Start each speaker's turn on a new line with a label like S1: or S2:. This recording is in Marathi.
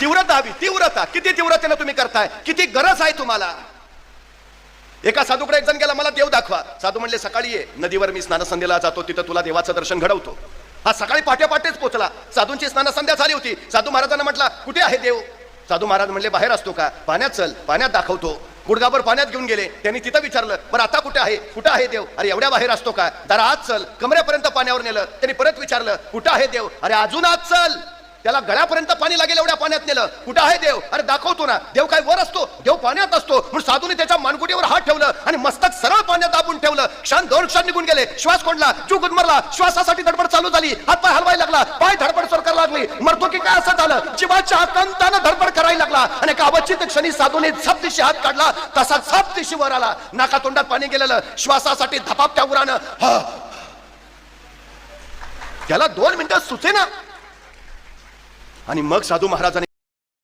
S1: तीव्रता हवी तीव्रता. किती तीव्रतेनं तुम्ही करताय? किती गरज आहे तुम्हाला? एका साधूकडे एक जण गेला मला देव दाखवा. साधू म्हणले सकाळी ये. नदीवर मी स्नानसंध्येला जातो तिथं तुला देवाचं दर्शन घडवतो. हा सकाळी पाट्या पोचला. साधूंची स्नानसंध्या झाली होती. साधू महाराजांना म्हटला कुठे आहे देव? साधू महाराज म्हणले बाहेर असतो का? पाण्यात चल. पाण्यात दाखवतो. गुडगाभर पाण्यात घेऊन गेले. त्यांनी तिथं विचारलं बरं आता कुठे आहे? कुठं आहे देव? अरे एवढ्या बाहेर असतो का? जरा आज चल. कमऱ्यापर्यंत पाण्यावर नेलं. त्यांनी परत विचारलं कुठं आहे देव? अरे अजून आत चल. त्याला गळ्यापर्यंत पाणी लागेल एवढ्या पाण्यात नेलं. कुठं आहे देव? अरे दाखवतो ना. देव काय वर असतो? देव पाण्यात असतो. म्हणून साधूने त्याच्या मानगुटीवर हात ठेवलं आणि मस्तक सरळ पाण्यात दाबून ठेवलं. क्षण दोन क्षण निघून गेले. श्वास कोंडला. चू गुदमरला श्वासासाठी धडपड चालू झाली. हातपाय हलवायला लागला. पाय धडपड सर करायला लागली. मरतो की काय असं झालं? जीवाच्या हातांतानं धडपड करायला लागला. आणि एका क्षणी साधूने झप दिशी हात काढला. तसा झप दिशी वर आला. नाका तोंडात पाणी गेलेलं. श्वासासाठी धपापत्या उरानं. त्याला दोन मिनिटं सुचे ना. आणि मग साधू महाराजांनी